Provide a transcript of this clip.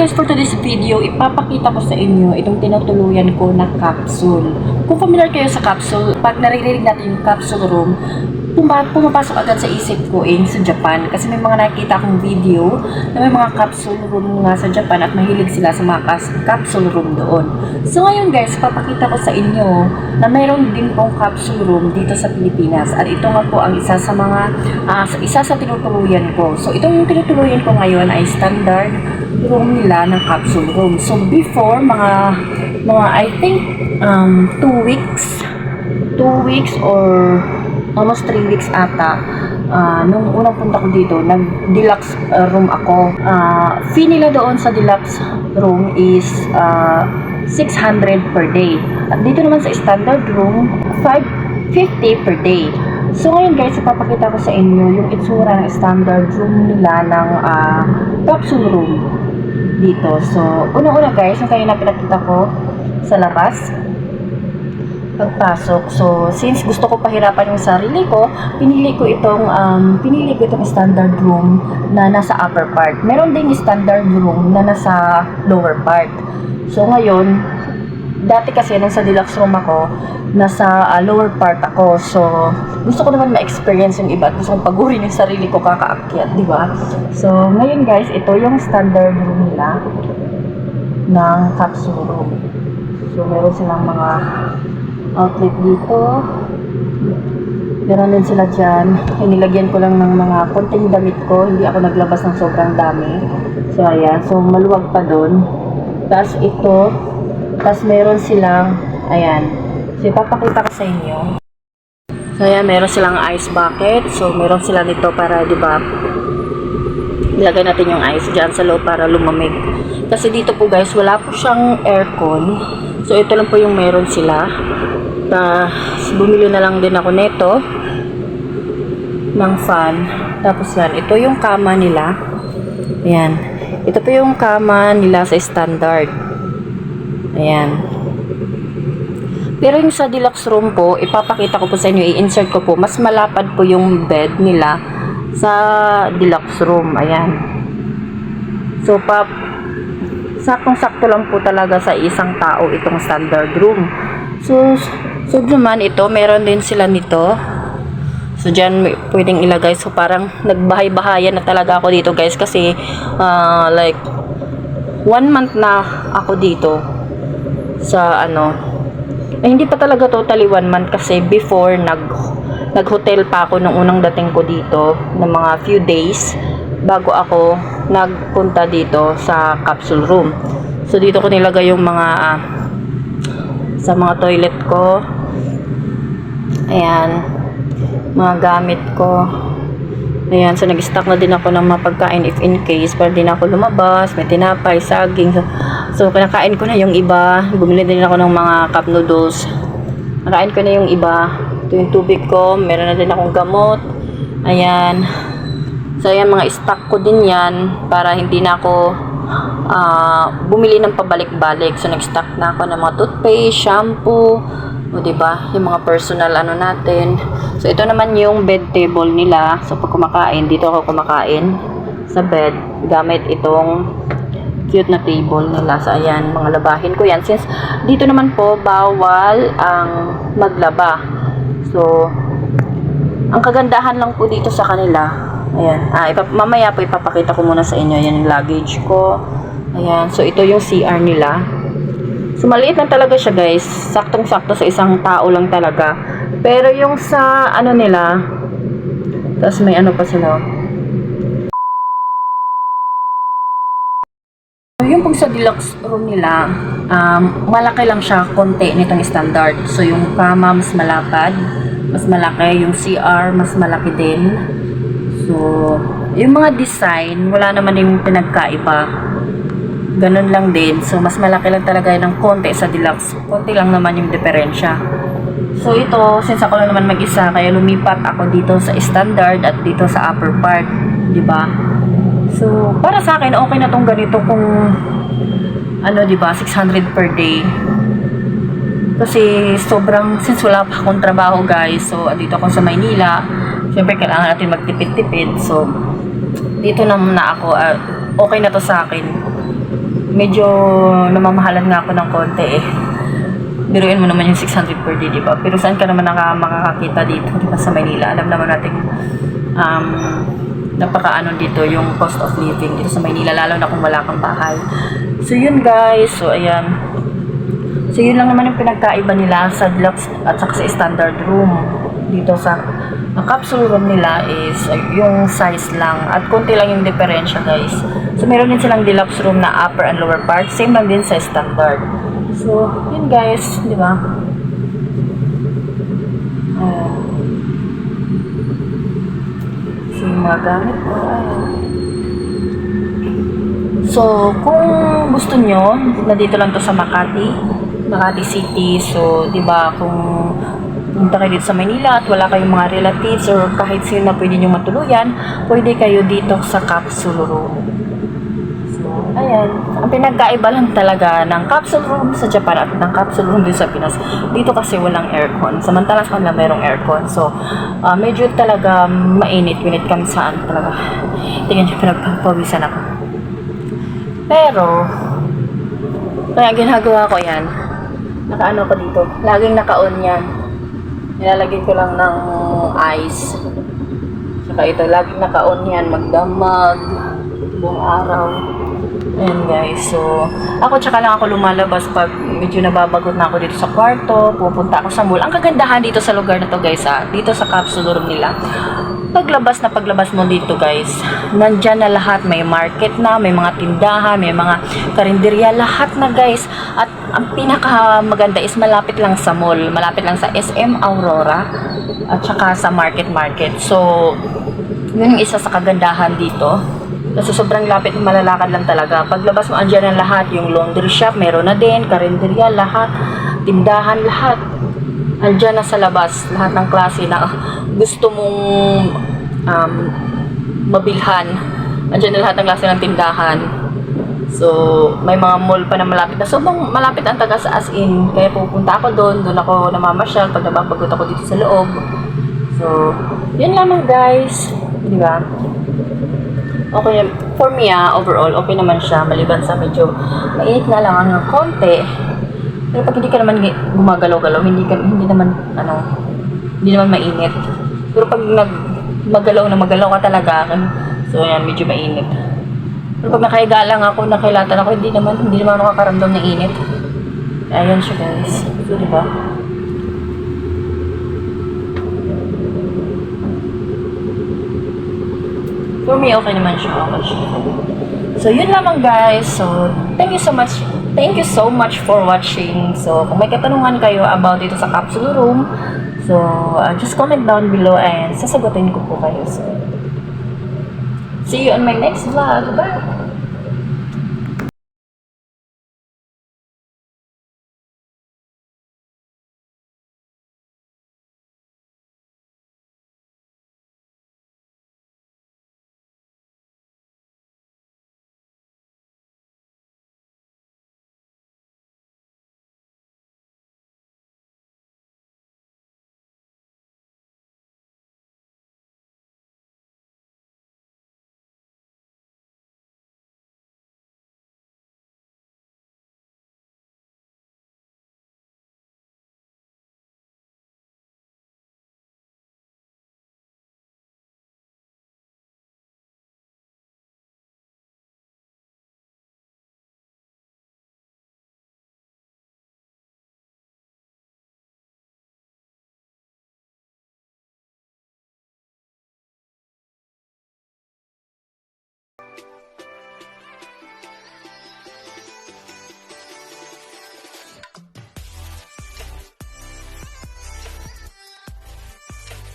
Guys, for today's video, ipapakita ko sa inyo itong tinutuluyan ko na capsule. Kung familiar kayo sa capsule, pag naririnig natin yung capsule room, puma- pumapasok agad sa isip ko eh, sa Japan. Kasi may mga nakita akong video na may mga capsule room nga sa Japan at mahilig sila sa mga capsule room doon. So ngayon guys, papakita ko sa inyo na mayroon din pong capsule room dito sa Pilipinas. At ito nga po ang isa sa mga, sa- isa sa tinutuluyan ko. So itong tinutuluyan ko ngayon ay standard room nila ng capsule room. So before, mga, mga I think, um, two weeks, two weeks or almost three weeks ata, ah, nung unang punta ko dito, nag-deluxe ah, room ako. Ah, fee nila doon sa deluxe room is ah, 600 per day. At dito naman sa standard room, 550 per day. So ngayon guys, ipapakita ko sa inyo yung itsura ng standard room nila ng ah, capsule room dito. So, unang-una guys, yung kanina pinakita ko sa labas, pagpasok. So, since gusto ko pahirapan yung sarili ko, pinili ko itong um, pinili ko itong standard room na nasa upper part. Meron ding standard room na nasa lower part. So, ngayon, dati kasi nung sa deluxe room ako, nasa ah, lower part ako. So, gusto ko naman ma-experience yung iba gusto kong pagurin yung sarili ko kakaakyat, di ba? So, ngayon guys, ito yung standard room nila ng capsule room. So, meron silang mga outlet dito. Meron din sila dyan. Inilagyan ko lang ng mga konting damit ko. Hindi ako naglabas ng sobrang dami. So, ayan. So, maluwag pa doon. Tapos ito. Tapos meron silang, ayan. So, ipapakita ko sa inyo. So, ayan. Meron silang ice bucket. So, meron sila nito para, di ba, ilagay natin yung ice dyan sa loob para lumamig. Kasi dito po guys, wala po siyang aircon. So, ito lang po yung meron sila. Tapos, bumili na lang din ako nito ng fan. Tapos yan, ito yung kama nila. Ayan. Ito po yung kama nila sa standard. Ayan. Pero yung sa deluxe room po, ipapakita ko po sa inyo, i-insert ko po, mas malapad po yung bed nila sa deluxe room. Ayan. So, pa, saktong-sakto lang po talaga sa isang tao itong standard room. So, so naman ito, meron din sila nito. So, dyan pwedeng ilagay. So, parang nagbahay-bahayan na talaga ako dito guys kasi ah, like one month na ako dito sa ano eh, hindi pa talaga totally one month kasi before nag nag-hotel pa ako nung unang dating ko dito ng mga few days bago ako nagpunta dito sa capsule room. So dito ko nilagay yung mga ah, sa mga toilet ko. Ayan. Mga gamit ko. Ayan, so nag-stock na din ako ng mga pagkain if in case para din ako lumabas, may tinapay, saging. So, kinakain ko na yung iba. Bumili din ako ng mga cup noodles. Nakain ko na yung iba. Ito yung tubig ko. Meron na din akong gamot. Ayan. So, ayan, mga stock ko din yan para hindi na ako ah, bumili ng pabalik-balik. So, nag-stock na ako ng mga toothpaste, shampoo, o, diba? Yung mga personal ano natin. So, ito naman yung bed table nila. So, pag kumakain, dito ako kumakain sa bed gamit itong cute na table nila. So, ayan, mga labahin ko yan. Since dito naman po, bawal ang maglaba. So, ang kagandahan lang po dito sa kanila, ayan, ah, ipap- mamaya po ipapakita ko muna sa inyo, yan yung luggage ko. Ayan, so ito yung CR nila. So, maliit lang talaga siya, guys. Saktong-sakto sa isang tao lang talaga. Pero yung sa, ano nila, tapos may ano pa sila. Yung pong sa deluxe room nila, um, malaki lang siya, konti nitong standard. So, yung kama mas malapad, mas malaki. Yung CR, mas malaki din. So, yung mga design, wala naman yung pinagkaiba. Ganun lang din. So, mas malaki lang talaga ng konti sa deluxe. Konti lang naman yung diferensya. So, ito, since ako lang naman mag-isa, kaya lumipat ako dito sa standard at dito sa upper part. ba? So, para sa akin, okay na tong ganito kung ano, di ba, 600 per day. Kasi sobrang, since wala pa akong trabaho guys, so dito ako sa Maynila, syempre kailangan natin magtipid-tipid. So, dito na muna ako, ah, okay na to sa akin. Medyo namamahalan nga ako ng konti eh. Biruin mo naman yung 600 per day, di ba? Pero saan ka naman naka, makakakita dito, di ba, sa Maynila? Alam naman natin, um, napakaano dito yung cost of living dito sa Maynila, lalo na kung wala kang bahay. So, yun guys. So, ayan. So, yun lang naman yung pinagkaiba nila sa deluxe at saka sa standard room. Dito sa ang capsule room nila is yung size lang at konti lang yung diferensya guys. So, meron din silang deluxe room na upper and lower part. Same lang din sa standard. So, yun guys, di ba? Ayan. So, yung mga gamit ko, ayan. So, kung gusto nyo, na dito lang to sa Makati, Makati City. So, di ba, kung punta kayo dito sa Manila at wala kayong mga relatives or kahit sino na pwede nyo matuluyan, pwede kayo dito sa capsule room. Ayan. Ang pinagkaiba lang talaga ng capsule room sa Japan at ng capsule room dito sa Pinas. Dito kasi walang aircon. Samantala sa kanila merong aircon. So, ah, medyo talaga mainit when it comes sa ano talaga. Tingnan nyo, pinagpapawisan ako. Pero, kaya ginagawa ko yan. Nakaano ko dito. Laging naka-on yan. Nilalagay ko lang ng ice. Saka ito, laging naka-on yan. Magdamag. Buong araw. Ayan guys. So, ako tsaka lang ako lumalabas pag medyo nababagot na ako dito sa kwarto. Pupunta ako sa mall. Ang kagandahan dito sa lugar na to guys ha. Dito sa capsule room nila paglabas na paglabas mo dito guys, nandyan na lahat. May market na, may mga tindahan, may mga karinderya, lahat na guys. At ang pinaka maganda is malapit lang sa mall, malapit lang sa SM Aurora at saka sa market market. So, yun yung isa sa kagandahan dito. Kasi sobrang lapit, malalakad lang talaga. Paglabas mo, andyan na lahat. Yung laundry shop, meron na din. Karinderya, lahat. Tindahan, lahat andyan na sa labas lahat ng klase na gusto mong um, mabilhan. Andyan na lahat ng klase ng tindahan. So, may mga mall pa na malapit na. Sobrang malapit ang taga sa as in. Kaya pupunta ako doon. Doon ako namamasyal pag nababagot ako dito sa loob. So, yun lamang guys. Di ba? Okay, for me ah, overall, okay naman siya. Maliban sa medyo mainit na lang ang konti. Pero pag hindi ka naman gumagalaw-galaw, hindi ka hindi naman ano, hindi naman mainit. Pero pag nag magalaw na magalaw ka talaga, so yan medyo mainit. Pero pag nakahiga lang ako, nakilatan ako, hindi naman hindi naman ako nakakaramdam ng init. Ayan siya guys. So, di For me, okay naman siya. So, yun lamang guys. So, thank you so much. Thank you so much for watching. So, kung may katanungan kayo about dito sa capsule room, so, uh, just comment down below and sasagutin ko po kayo. So, see you on my next vlog. Bye!